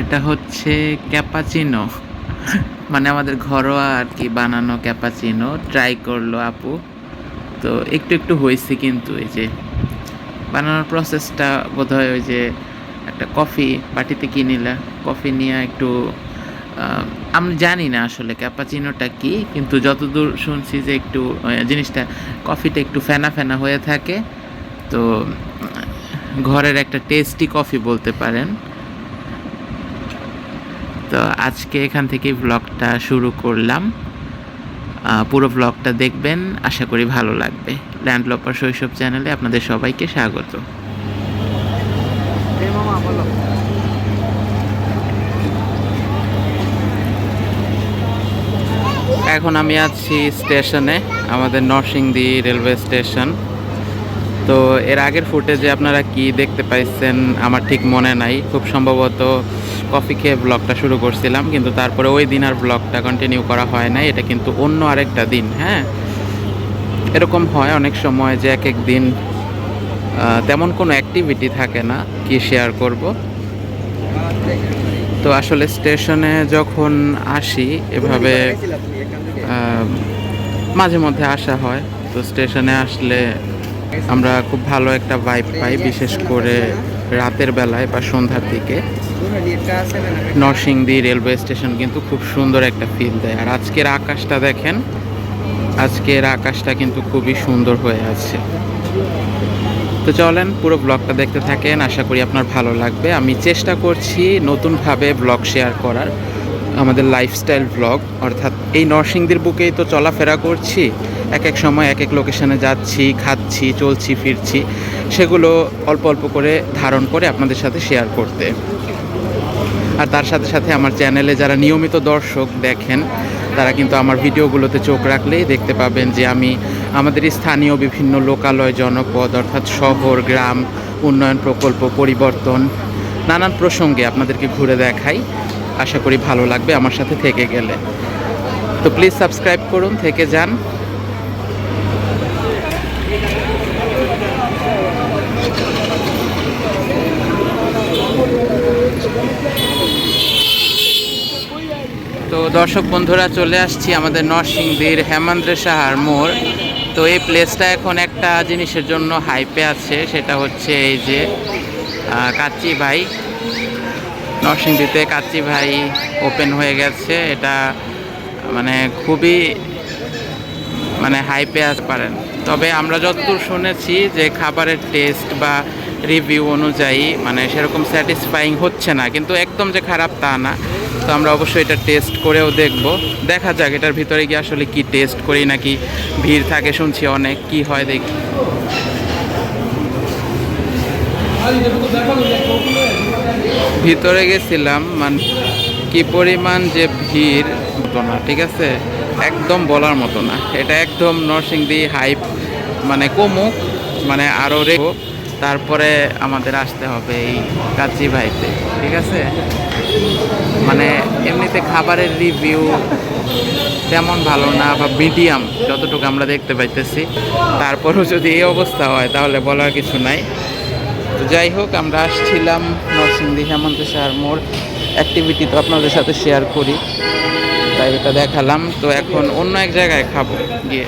এটা হচ্ছে ক্যাপাচিনো মানে আমাদের ঘরোয়া আর কি বানানো ক্যাপাচিনো ট্রাই করল আপু। তো একটু একটু হয়েছে কিন্তু এই যে বানানোর প্রসেসটা বোধহয় ওই যে একটা কফি পার্টিতে কিনিলা কফি নিয়ে একটু আমি জানি না আসলে ক্যাপাচিনোটা কি, কিন্তু যতদূর শুনছি যে একটু জিনিসটা কফিটা একটু ফেনা ফেনা হয়ে থাকে। তো ঘরের একটা টেস্টি কফি বলতে পারেন। তো আজকে এখান থেকে ব্লগটা শুরু করলাম। পুরো ব্লগটা দেখবেন আশা করি ভালো লাগবে। ল্যান্ডলপার শৈশব চ্যানেলে আপনাদের সবাইকে স্বাগত। এখন আমি আছি স্টেশনে আমাদের নরসিংদী রেলওয়ে স্টেশন তো এর আগের ফুটেজে আপনারা কি দেখতে পাইছেন আমার ঠিক মনে নাই। খুব সম্ভবত কফি খেয়ে ব্লগটা শুরু করছিলাম, কিন্তু তারপরে ওই দিন আর ব্লগটা কন্টিনিউ করা হয় নাই, এটা কিন্তু অন্য আরেকটা দিন হ্যাঁ? এরকম হয় অনেক সময় যে এক এক দিন তেমন কোনো অ্যাক্টিভিটি থাকে না, কি শেয়ার করব? তো আসলে স্টেশনে যখন আসি, এভাবে মাঝে মধ্যে আসা হয়, তো স্টেশনে আসলে আমরা খুব ভালো একটা ভাইব পাই, বিশেষ করে রাতের বেলায় বা সন্ধ্যার দিকে। নরসিংদী রেলওয়ে স্টেশন কিন্তু খুব সুন্দর একটা ফিল দেয়। আর আজকের আকাশটা দেখেন, আজকের আকাশটা কিন্তু খুবই সুন্দর হয়ে আছে। তো চলেন, পুরো ব্লগটা দেখতে থাকেন, আশা করি আপনার ভালো লাগবে। আমি চেষ্টা করছি নতুনভাবে ব্লগ শেয়ার করার, আমাদের লাইফস্টাইল ব্লগ অর্থাৎ এই নরসিংদীর বুকেই তো চলাফেরা করছি। এক এক সময় এক এক লোকেশনে যাচ্ছি, খাচ্ছি, চলছি, ফিরছি, সেগুলো অল্প অল্প করে ধারণ করে আপনাদের সাথে শেয়ার করতে। আর তার সাথে সাথে আমার চ্যানেলে যারা নিয়মিত দর্শক দেখেন, তারা কিন্তু আমার ভিডিওগুলোতে চোখ রাখলেই দেখতে পাবেন যে আমি আমাদের স্থানীয় বিভিন্ন লোকালয় জনপদ, অর্থাৎ শহর, গ্রাম, উন্নয়ন প্রকল্প, পরিবর্তন, নানান প্রসঙ্গে আপনাদেরকে ঘুরে দেখাই। আশা করি ভালো লাগবে আমার সাথে থেকে গেলে। তো প্লিজ সাবস্ক্রাইব করুন, থেকে যান। তো দর্শক বন্ধুরা, চলে আসছি আমাদের নরসিংদীর হেমান্দ্র সাহার মোড়। তো এই প্লেসটা এখন একটা জিনিসের জন্য হাইপে আছে, সেটা হচ্ছে এই যে কাচ্চি ভাই। নরসিংদীতে কাচ্চি ভাই ওপেন হয়ে গেছে, এটা মানে খুবই মানে হাইপে আসতে পারেন। তবে আমরা যতদূর শুনেছি যে খাবারের টেস্ট বা রিভিউ অনুযায়ী মানে সেরকম স্যাটিসফাইং হচ্ছে না, কিন্তু একদম যে খারাপ তা না। তো আমরা অবশ্যই এটা টেস্ট করেও দেখব। দেখা যাক এটার ভিতরে গিয়ে আসলে কি টেস্ট করি নাকি ভিড় থাকে, শুনছি অনেক। কি হয় দেখি। ভিতরে গেছিলাম মানে কি পরিমাণ যে ভিড় তো না ঠিক আছে? একদম বলার মতো না। এটা একদম নরসিংদী হাইপ মানে কমুক মানে আরও রে তারপরে আমাদের আসতে হবে এই কাচি ভাইতে, ঠিক আছে? মানে এমনিতে খাবারের রিভিউ তেমন ভালো না, বা মিডিয়াম যতটুকু আমরা দেখতে পাইতেছি। তারপরেও যদি এই অবস্থা হয়, তাহলে বলার কিছু নাই। তো যাই হোক, আমরা আসছিলাম নরসিংদী হেমন্ত সাহার মোড়। অ্যাক্টিভিটি তো আপনাদের সাথে শেয়ার করি। তাই এটা দেখালাম। তো এখন অন্য এক জায়গায় খাব গিয়ে।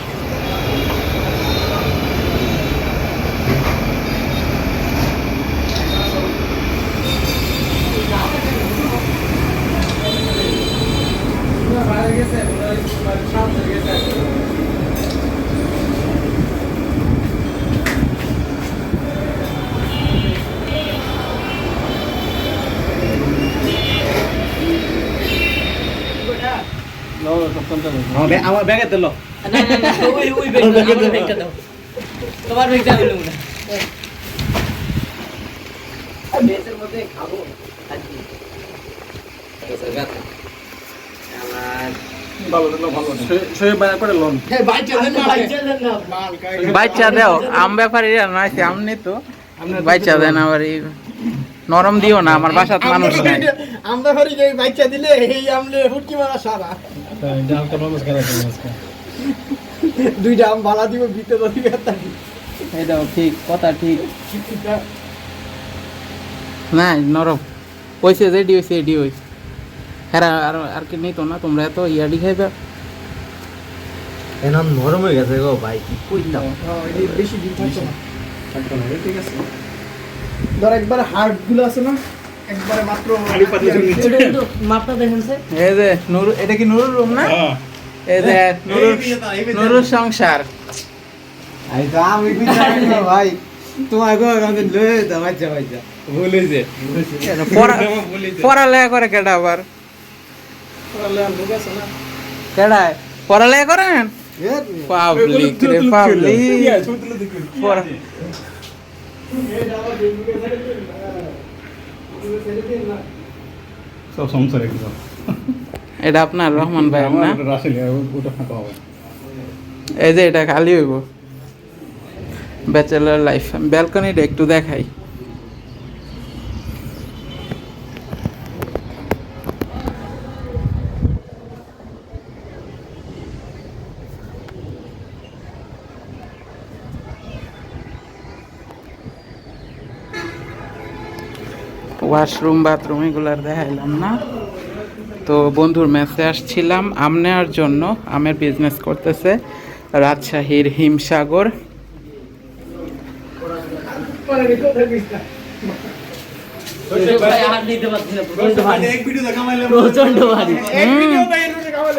আমার ব্যাগে দিল না না না ওই ওই ব্যাগ আমার ব্যাগটা দাও। তোমার ব্যাগটা হইল না বেসের মধ্যে খাব আজকে বাইচা দেন না বাইচা দেন না মাল কাই বাচ্চা দেও আম ব্যাপারে নয় আমনি তো। বাচ্চা দেন আবার নরম দিও না আমার বাসাত মানুষ নাই। আমরা ফরি যে দিলে এই আমলে হুটকি মারা সারা। দুইটা আম ভালা দিব ভিতরে দিবে তাই এটাও ঠিক কথা ঠিক। না নরম। হয়েছে যে হয়েছে এডি হয়েছে হ্যাঁ আর আর কি নেই তো না তোমরা এত ইয়াডি খাইবে? এনাম নরম হয়ে গেছে গো ভাই কি কইতাম? বেশি দিন থাকতো না? ঠিক আছে। ধর একবার হার্ডগুলো আছে না? এটা কি নুরুর রুম না? এই যে নুরুর নুরুর সংসার। আই তো আমি বিচারি না ভাই আচ্ছা আচ্ছা। পড়ালেখা করে কেডা আবার? কেডায়? পড়ালেখা করেন? পাবলিক রে পাবলিক। পড়া সব সংসার এটা আপনার রহমান ভাই না? ওটা ফাঁকা হবে। এই যে এটা খালি হইব। ব্যাচেলার লাইফ ব্যালকনিটা একটু দেখাই। ওয়াশরুম বাথরুম এগুলার দেখাইলাম না। তো বন্ধুর মেসে আসছিলাম আম নেওয়ার জন্য আমের বিজনেস করতেছে রাজশাহীর হিমসাগর।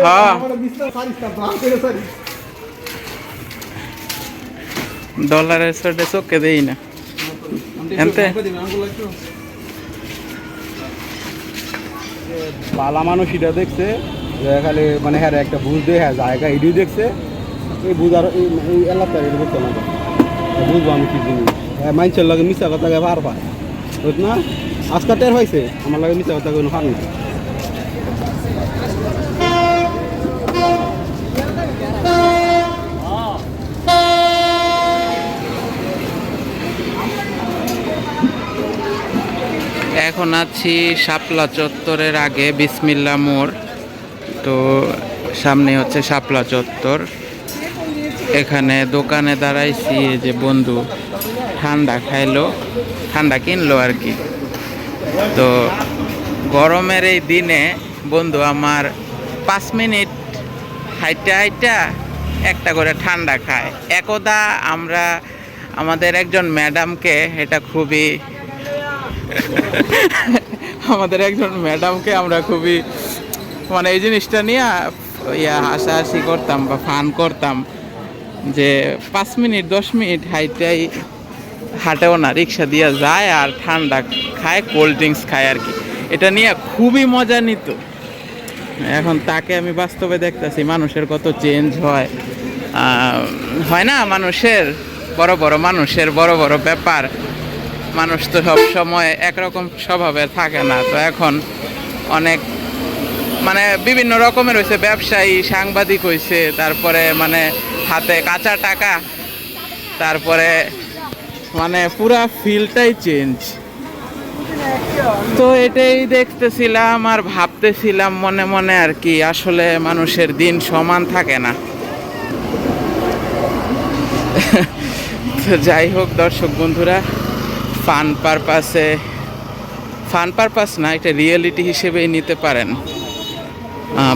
হ্যাঁ। ডলারের সাথে চোখে দেই না। এনতে? পালা মানুষ এটা দেখছে খালি মানে হ্যাঁ একটা বুঝ দিয়ে হ্যাঁ জায়গা এটি দেখছে। এই বুঝ আর এই এলাকার এটা বুঝতে না বুঝব আমি কি জিনিস। হ্যাঁ মানুষের লাগে মিশা কথা পার পায়। বুঝ না? আজকাল টের হয়েছে আমার লাগে মিশা কথা কোনো হার না এখন আছি শাপলা চত্বরের আগে, বিসমিল্লা মোড়। তো সামনে হচ্ছে শাপলা চত্বর। এখানে দোকানে দাঁড়াইছি যে বন্ধু ঠান্ডা খাইলো, ঠান্ডা কিনলো আর কি। তো গরমের এই দিনে বন্ধু আমার পাঁচ মিনিট হাইটা হাইটা একটা করে ঠান্ডা খায়। একদা আমরা, আমাদের একজন ম্যাডামকে এটা খুবই আমাদের একজন ম্যাডামকে আমরা খুবই মানে এই জিনিসটা নিয়ে ইয়া হাসাহাসি করতাম বা ফান করতাম যে পাঁচ মিনিট, দশ মিনিট হাইটাই হাঁটেও না, রিক্সা দিয়ে যায় আর ঠান্ডা খায়, কোল্ড ড্রিঙ্কস খায় আর কি। এটা নিয়ে খুবই মজা নিত। এখন তাকে আমি বাস্তবে দেখতেছি, মানুষের কত চেঞ্জ হয়। হয় না, মানুষের, বড় বড় মানুষের বড় বড় ব্যাপার। মানুষ তো সব সময় একরকম স্বভাবের থাকে না। তো এখন অনেক মানে বিভিন্ন রকমের হয়েছে ব্যবসায়ী, সাংবাদিক হয়েছে তারপরে মানে হাতে কাঁচা টাকা, তারপরে মানে পুরা ফিলটাই চেঞ্জ। তো এটাই দেখতেছিলাম আর ভাবতেছিলাম মনে মনে আর কি, আসলে মানুষের দিন সমান থাকে না। তো যাই হোক দর্শক বন্ধুরা ফান পারপাসে ফান পারপাস না এটা রিয়েলিটি হিসেবেই নিতে পারেন।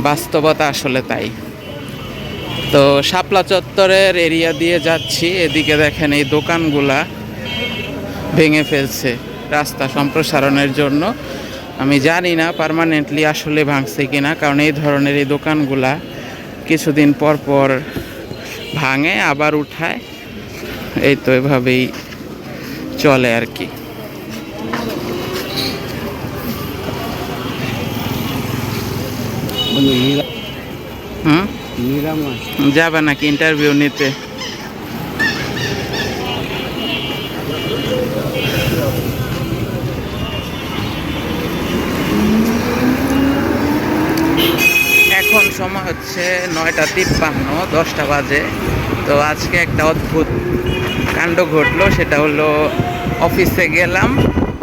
বাস্তবতা আসলে তাই। তো শাপলা চত্বরের এরিয়া দিয়ে যাচ্ছি, এদিকে দেখেন এই দোকানগুলা ভেঙে ফেলছে রাস্তা সম্প্রসারণের জন্য। আমি জানি না পারমানেন্টলি আসলে ভাঙছে কি না কারণ এই ধরনের এই দোকানগুলা কিছুদিন পর পর ভাঙে, আবার উঠায়। এই তো এভাবেই চলে আর কি। যাবে নাকি ইন্টারভিউ নিতে? এখন সময় হচ্ছে নয়টা তিপ্পান্ন দশটা বাজে। তো আজকে একটা অদ্ভুত কাণ্ড ঘটলো, সেটা হলো অফিসে গেলাম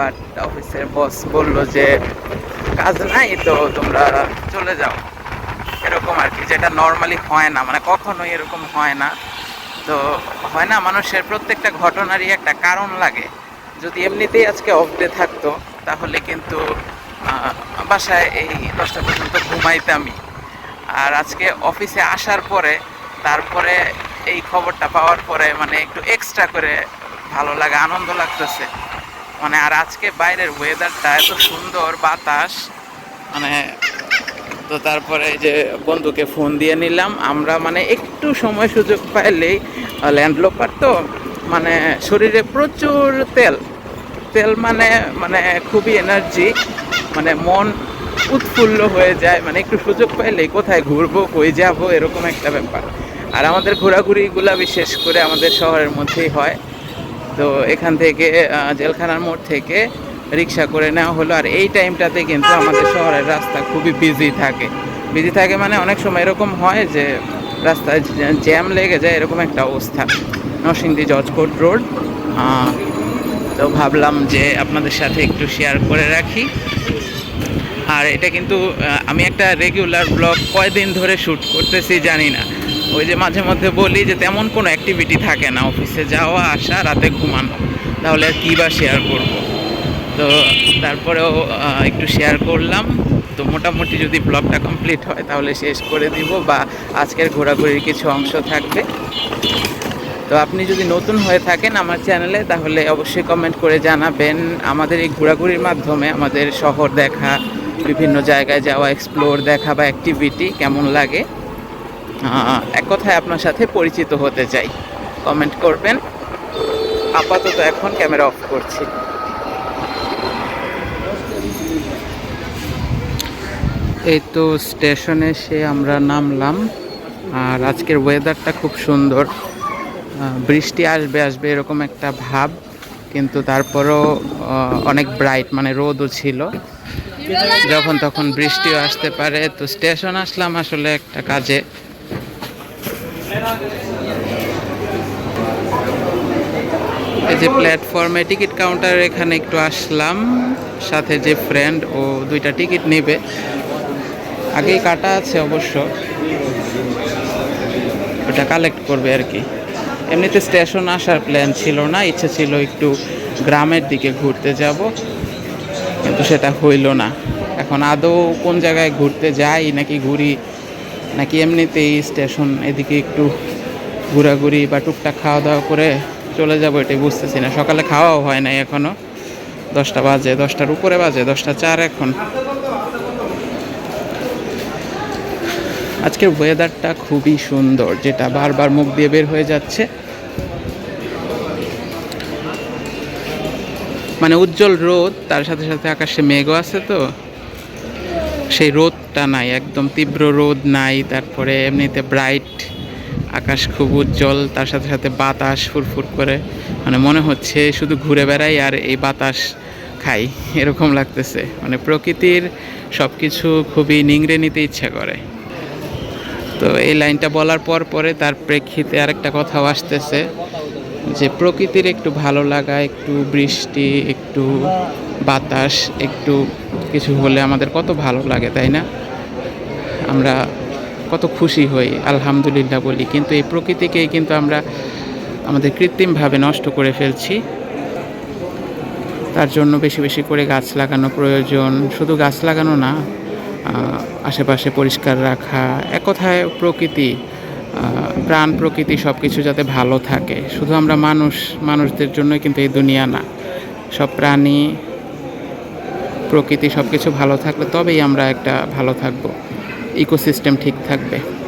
বাট অফিসের বস বলল যে, কাজ নাই তো, তোমরা চলে যাও। এরকম আর কি, যেটা নর্মালি হয় না মানে কখনোই এরকম হয় না। তো হয় না, মানুষের প্রত্যেকটা ঘটনারই একটা কারণ লাগে। যদি এমনিতেই আজকে অফ ডে থাকতো, তাহলে কিন্তু বাসায় এই দশটা পর্যন্ত ঘুমাইতামই। আর আজকে অফিসে আসার পরে, তারপরে এই খবরটা পাওয়ার পরে মানে একটু এক্সট্রা করে ভালো লাগে, আনন্দ লাগতেছে। মানে আর আজকে বাইরের ওয়েদারটা এত সুন্দর, বাতাস মানে তো তারপরে যে বন্ধুকে ফোন দিয়ে নিলাম। আমরা মানে একটু সময় সুযোগ পাইলেই ল্যান্ডলোপার তো মানে শরীরে প্রচুর তেল। তেল মানে মানে খুবই এনার্জি মানে মন উৎফুল্ল হয়ে যায়। মানে একটু সুযোগ পাইলেই কোথায় ঘুরবো, কই যাব, এরকম একটা ব্যাপার। আর আমাদের ঘোরাঘুরিগুলা বিশেষ করে আমাদের শহরের মধ্যেই হয়। তো এখান থেকে জেলখানার মোড় থেকে রিক্সা করে নেওয়া হলো। আর এই টাইমটাতে কিন্তু আমাদের শহরের রাস্তা খুবই বিজি থাকে। বিজি থাকে মানে অনেক সময় এরকম হয় যে রাস্তায় জ্যাম লেগে যায় এরকম একটা অবস্থা। Narsingdi judge court road. তো ভাবলাম যে আপনাদের সাথে একটু শেয়ার করে রাখি। আর এটা কিন্তু আমি একটা রেগুলার ব্লগ কয়দিন ধরে শ্যুট করতেছি জানি না। ওই যে মাঝে মধ্যে বলি যে তেমন কোনো অ্যাক্টিভিটি থাকে না। অফিসে যাওয়া, আসা, রাতে ঘুমানো। তাহলে আর কী বা শেয়ার করব? তো তারপরেও একটু শেয়ার করলাম। তো মোটামুটি যদি ব্লগটা কমপ্লিট হয়, তাহলে শেষ করে দিব বা আজকের ঘোরাঘুরির কিছু অংশ থাকবে। তো আপনি যদি নতুন হয়ে থাকেন আমার চ্যানেলে তাহলে অবশ্যই কমেন্ট করে জানাবেন। আমাদের এই ঘোরাঘুরির মাধ্যমে আমাদের শহর দেখা, বিভিন্ন জায়গায় যাওয়া এক্সপ্লোর দেখা বা অ্যাক্টিভিটি কেমন লাগে। এক কথায় আপনার সাথে পরিচিত হতে চাই। কমেন্ট করবেন। আপাতত এখন ক্যামেরা অফ করছি। এই তো স্টেশনে এসে আমরা নামলাম। আর আজকের ওয়েদারটা খুব সুন্দর। বৃষ্টি আসবে আসবে এরকম একটা ভাব। কিন্তু তারপরও অনেক ব্রাইট মানে রোদও ছিল। যখন তখন বৃষ্টিও আসতে পারে। তো স্টেশন আসলাম আসলে একটা কাজে এই যে প্ল্যাটফর্মে টিকিট কাউন্টার এখানে একটু আসলাম, সাথে যে ফ্রেন্ড ও দুইটা টিকিট নেবে। আগেই কাটা আছে অবশ্য। ওটা কালেক্ট করবে আর কি। এমনিতে স্টেশন আসার প্ল্যান ছিল না, ইচ্ছে ছিল একটু গ্রামের দিকে ঘুরতে যাব, কিন্তু সেটা হইল না। এখন আদৌ কোন জায়গায় ঘুরতে যাই, নাকি ঘুরি, নাকি এমনিতেই স্টেশন এদিকে একটু ঘোরাঘুরি বা টুকটাক খাওয়া দাওয়া করে চলে যাব এটাই বুঝতেছি না। সকালে খাওয়াও হয় নাই এখনও দশটা বাজে, দশটার উপরে বাজে, দশটা চার এখন। আজকের ওয়েদারটা খুবই সুন্দর, যেটা বারবার মুখ দিয়ে বের হয়ে যাচ্ছে। মানে উজ্জ্বল রোদ, তার সাথে সাথে আকাশে মেঘও আছে তো। সেই রোদটা নাই, একদম তীব্র রোদ নাই, তারপরে এমনিতে ব্রাইট আকাশ খুব উজ্জ্বল, তার সাথে সাথে বাতাস ফুরফুর করে। মানে মনে হচ্ছে শুধু ঘুরে বেড়াই আর এই বাতাস খাই। এরকম লাগতেছে। মানে প্রকৃতির সব কিছু খুবই নিংড়ে নিতে ইচ্ছা করে। তো এই লাইনটা বলার পর পরে তার প্রেক্ষিতে আরেকটা কথাও আসতেছে যে প্রকৃতির একটু ভালো লাগা, একটু বৃষ্টি, একটু বাতাস, একটু কিছু হলে আমাদের কত ভালো লাগে, তাই না? আমরা কত খুশি হই, আলহামদুলিল্লাহ বলি। কিন্তু এই প্রকৃতিকেই কিন্তু আমরা আমাদের কৃত্রিমভাবে নষ্ট করে ফেলছি। তার জন্য বেশি বেশি করে গাছ লাগানো প্রয়োজন। শুধু গাছ লাগানো না আশেপাশে পরিষ্কার রাখা, এক কথায় প্রকৃতি প্রাণ প্রকৃতি সব কিছু যাতে ভালো থাকে। শুধু আমরা মানুষ, মানুষদের জন্যই কিন্তু এই দুনিয়া না। সব প্রাণী, প্রকৃতি সব কিছু ভালো থাকলে তবেই আমরা একটা ভালো থাকব। ইকোসিস্টেম ঠিক থাকবে।